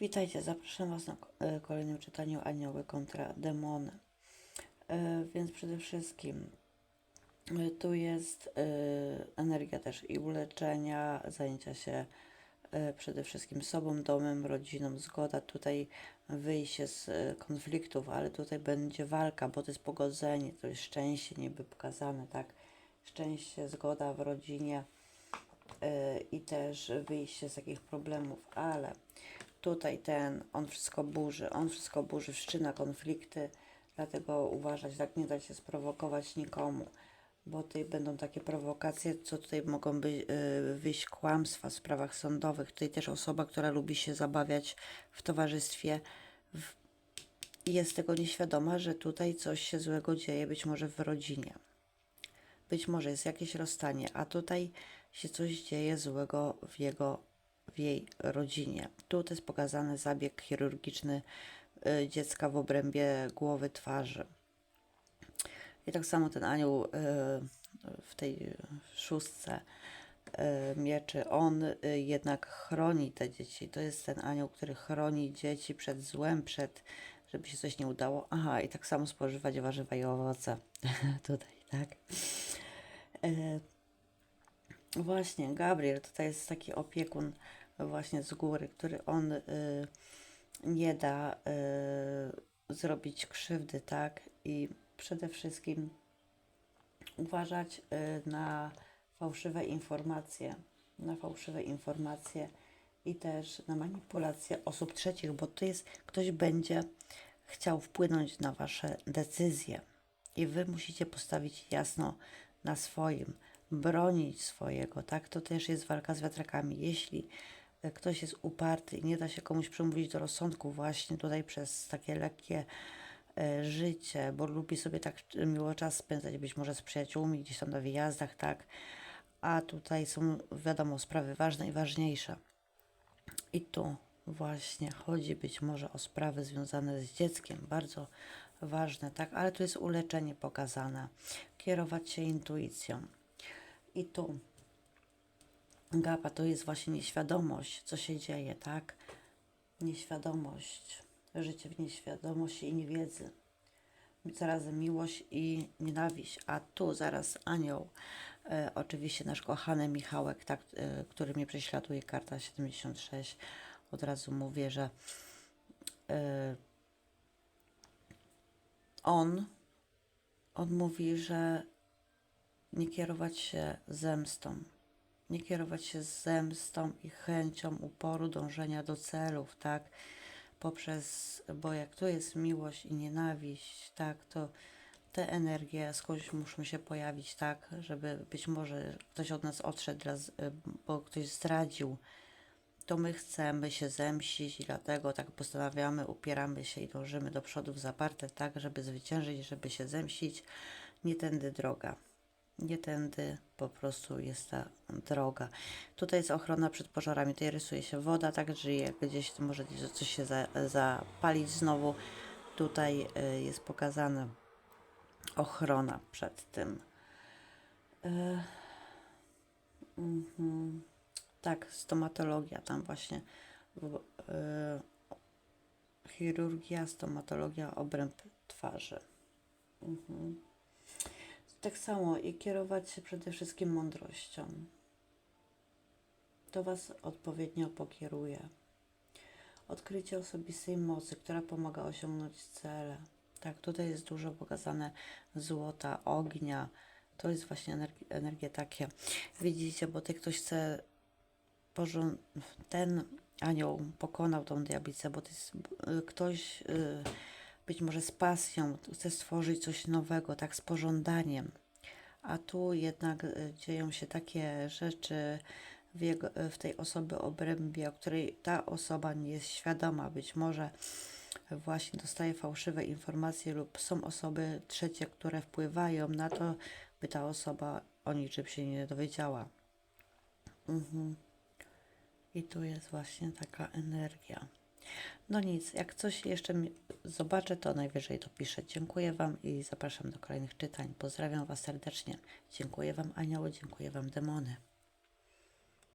Witajcie, zapraszam Was na e, kolejnym czytaniu Anioły kontra Demony. E, Więc przede wszystkim e, tu jest energia też i uleczenia, zajęcia się przede wszystkim sobą, domem, rodziną, zgoda, tutaj wyjście z konfliktów, ale tutaj będzie walka, bo to jest pogodzenie, to jest szczęście niby pokazane, tak? Szczęście, zgoda w rodzinie i też wyjście z takich problemów, ale tutaj ten, on wszystko burzy, on wszystko burzy, wszczyna konflikty, dlatego uważać, tak nie dać się sprowokować nikomu, bo tutaj będą takie prowokacje, co tutaj mogą być, y, wyjść kłamstwa w sprawach sądowych. Tutaj też osoba, która lubi się zabawiać w towarzystwie, w, jest tego nieświadoma, że tutaj coś się złego dzieje, być może w rodzinie. Być może jest jakieś rozstanie, a tutaj się coś dzieje złego w jego, w jej rodzinie. Tu jest pokazany zabieg chirurgiczny y, dziecka w obrębie głowy, twarzy. I tak samo ten anioł y, w tej szóstce y, mieczy, on jednak chroni te dzieci. To jest ten anioł, który chroni dzieci przed złem, przed, żeby się coś nie udało. Aha, i tak samo spożywać warzywa i owoce. Tutaj, tak. Właśnie, Gabriel tutaj jest taki opiekun właśnie z góry, który on y, nie da y, zrobić krzywdy, tak? I przede wszystkim uważać y, na fałszywe informacje, na fałszywe informacje i też na manipulację osób trzecich, bo to jest, ktoś będzie chciał wpłynąć na wasze decyzje i wy musicie postawić jasno na swoim, bronić swojego, tak? To też jest walka z wiatrakami. Jeśli e, ktoś jest uparty i nie da się komuś przemówić do rozsądku właśnie tutaj przez takie lekkie e, życie, bo lubi sobie tak miło czas spędzać, być może z przyjaciółmi, gdzieś tam na wyjazdach, tak? A tutaj są, wiadomo, sprawy ważne i ważniejsze. I tu właśnie chodzi być może o sprawy związane z dzieckiem, bardzo ważne, tak? Ale tu jest uleczenie pokazane. Kierować się intuicją. I tu gapa to jest właśnie nieświadomość, co się dzieje, tak? Nieświadomość, życie w nieświadomości i niewiedzy. Zarazem miłość i nienawiść, a tu zaraz anioł, e, oczywiście nasz kochany Michałek, tak, e, który mnie prześladuje, karta 76. Od razu mówię, że e, on, on mówi, że nie kierować się zemstą, nie kierować się zemstą i chęcią uporu dążenia do celów, tak? Poprzez, bo jak to jest miłość i nienawiść, tak, to te energie skądś muszą się pojawić, tak, żeby być może ktoś od nas odszedł, y, bo ktoś zdradził, to my chcemy się zemścić i dlatego tak postanawiamy, upieramy się i dążymy do przodu w zaparte, tak, żeby zwyciężyć, żeby się zemścić. Nie tędy droga. Nie tędy po prostu jest ta droga. Tutaj jest ochrona przed pożarami. Tutaj rysuje się woda, tak, jak gdzieś może coś się za, zapalić znowu. Tutaj y, jest pokazana ochrona przed tym. Y, mhm. Tak, stomatologia tam właśnie. Y, chirurgia, stomatologia, obręb twarzy. Mhm. Tak samo i kierować się przede wszystkim mądrością. To Was odpowiednio pokieruje. Odkrycie osobistej mocy, która pomaga osiągnąć cele. Tak, tutaj jest dużo pokazane złota, ognia. To jest właśnie energie takie. Widzicie, bo ty ktoś chce ten anioł pokonał tą diablicę, bo to jest ktoś y, być może z pasją chce stworzyć coś nowego, tak z pożądaniem. A tu jednak y, dzieją się takie rzeczy w, jego, w tej osoby obrębie, o której ta osoba nie jest świadoma. Być może właśnie dostaje fałszywe informacje lub są osoby trzecie, które wpływają na to, by ta osoba o niczym się nie dowiedziała. Mhm. I tu jest właśnie taka energia. No nic, jak coś jeszcze zobaczę, to najwyżej to piszę. Dziękuję Wam i zapraszam do kolejnych czytań. Pozdrawiam Was serdecznie. Dziękuję Wam anioły, dziękuję Wam demony.